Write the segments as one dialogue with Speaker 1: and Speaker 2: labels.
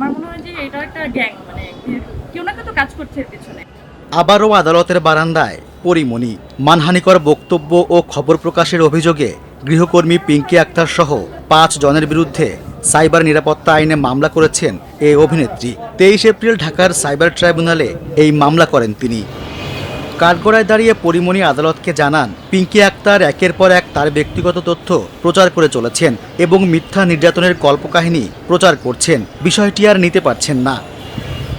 Speaker 1: আমার মনে হয় যে এটা একটা গ্যাং মানে কেউ না কেউ তো কাজ করছে
Speaker 2: আবারও আদালতের বারান্দায় পরিমণি, মানহানিকর বক্তব্য ও খবর প্রকাশের অভিযোগে গৃহকর্মী পিঙ্কি আক্তার সহ পাঁচ জনের বিরুদ্ধে সাইবার নিরাপত্তা আইনে মামলা করেছেন এই অভিনেত্রী। তেইশ এপ্রিল ঢাকার সাইবার ট্রাইব্যুনালে এই মামলা করেন তিনি। কাঠগড়ায় দাঁড়িয়ে পরিমণি আদালতকে জানান, পিঙ্কি আক্তার একের পর এক তার ব্যক্তিগত তথ্য প্রচার করে চলেছেন এবং মিথ্যা নির্যাতনের কল্পকাহিনী প্রচার করছেন। বিষয়টি আর নিতে পারছেন না।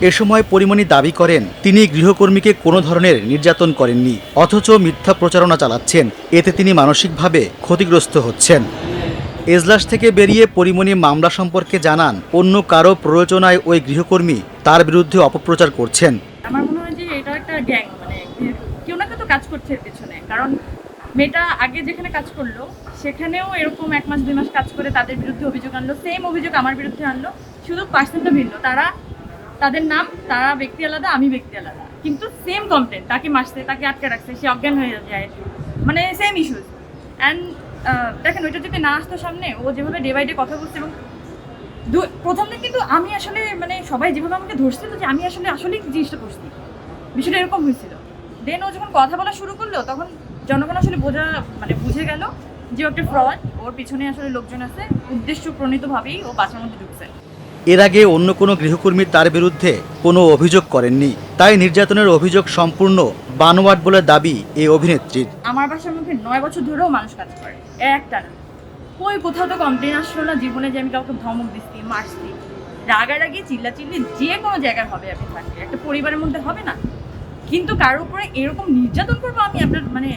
Speaker 2: এ সময় পরিমণি দাবি করেন, তিনি গৃহকর্মীকে কোনো ধরনের নির্যাতন করেননি, অথচ মিথ্যা প্রচারণা চালাচ্ছেন, এতে তিনি মানসিকভাবে ক্ষতিগ্রস্ত হচ্ছেন। এজলাস থেকে বেরিয়ে পরিমণি মামলা সম্পর্কে জানান, অন্য কারও প্ররোচনায় ওই গৃহকর্মী তার বিরুদ্ধে অপপ্রচার করছেন।
Speaker 1: আমার মনে হয় যে এটা একটা গ্যাং মানে কাজ করছে এর পেছনে। কারণ মেয়েটা আগে যেখানে কাজ করল, সেখানেও এরকম এক মাস, দুই মাস কাজ করে তাদের বিরুদ্ধে অভিযোগ আনলো। সেম অভিযোগ আমার বিরুদ্ধে আনলো। শুধু পার্সেন্টটা ভিন্ন। তারা, তাদের নাম, তারা ব্যক্তি আলাদা, আমি ব্যক্তি আলাদা। কিন্তু সেম কমপ্লেন তাকে মারছে, তাকে আটকে রাখছে, সে অজ্ঞান হয়ে যায়। মানে সেম ইস্যুস অ্যান্ড দেখেন, ওইটা যদি না আসতো সামনে, ও যেভাবে ডে বাই ডে কথা বলছে এবং প্রথম দিন কিন্তু আমি আসলে মানে সবাই যেভাবে আমাকে ধরছিল যে আমি আসলে আসলে জিনিসটা করছি। বিষয়টা এরকম হয়েছিল। দেন ও যখন কথা বলা শুরু করল তখন জনগণ আসলে বোঝা মানে বুঝে গেল যে একটা ফ্রড ওর পিছনে আসলে লোকজন আছে উদ্দেশ্য প্রণীতভাবেই ও বাসার মধ্যে ঢুকছে।
Speaker 2: এর আগে অন্য কোনো গৃহকর্মী তার বিরুদ্ধে কোনো অভিযোগ করেননি। তাই নির্যাতনের অভিযোগ সম্পূর্ণ বানোয়াট বলে দাবি এই অভিনেত্রীর।
Speaker 1: আমার বাসার মধ্যে নয় বছর ধরেও মানুষ কাজ করে। একটা না। কই কোথাও তো কমপ্লেন আসলো না জীবনে যে আমি কাউকে ধমক দিচ্ছি মারছি। রাগারাগি চিল্লাচিল্লি যে কোনো জায়গায় হবে আপনি থাকলে একটা পরিবারের মধ্যে হবে না? কিন্তু কারোর উপরে এরকম নির্যাতন করব আমি আপনার মানে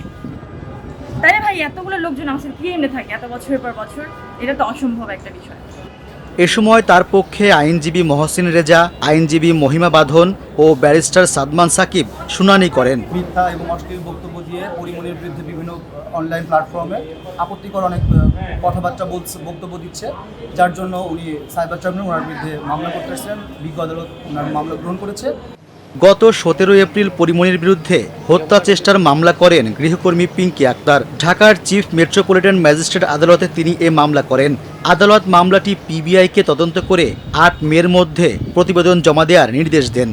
Speaker 1: তাই না ভাই? এতগুলো লোকজন আমার সাথে কি এমনি থাকে এত বছরের পর বছর। এটা তো অসম্ভব একটা বিষয়।
Speaker 2: এ সময় তার পক্ষে আইনজীবী মহসিন রেজা আইনজীবী মহিমা বাঁধন ও ব্যারিস্টার সাদমান সাকিব শুনানি করেন।
Speaker 3: মিথ্যা এবং অশ্লীল বক্তব্য দিয়ে পরিমণির বিরুদ্ধে বিভিন্ন অনলাইন প্ল্যাটফর্মে আপত্তিকর অনেক কথাবার্তা বলছে বক্তব্য দিচ্ছে যার জন্য উনি সাইবার ট্রাইব্যুনাল ওনার বিরুদ্ধে মামলা করতেছিলেন বিজ্ঞ আদালত ওনার মামলা গ্রহণ করেছে।
Speaker 2: গত সতেরো এপ্রিল পরিমণির বিরুদ্ধে হত্যা চেষ্টার মামলা করেন গৃহকর্মী পিঙ্কি আক্তার। ঢাকার চিফ মেট্রোপলিটন ম্যাজিস্ট্রেট আদালতে তিনি এ মামলা করেন। আদালত মামলাটি পিবিআইকে তদন্ত করে আট মের মধ্যে প্রতিবেদন জমা দেওয়ার নির্দেশ দেন।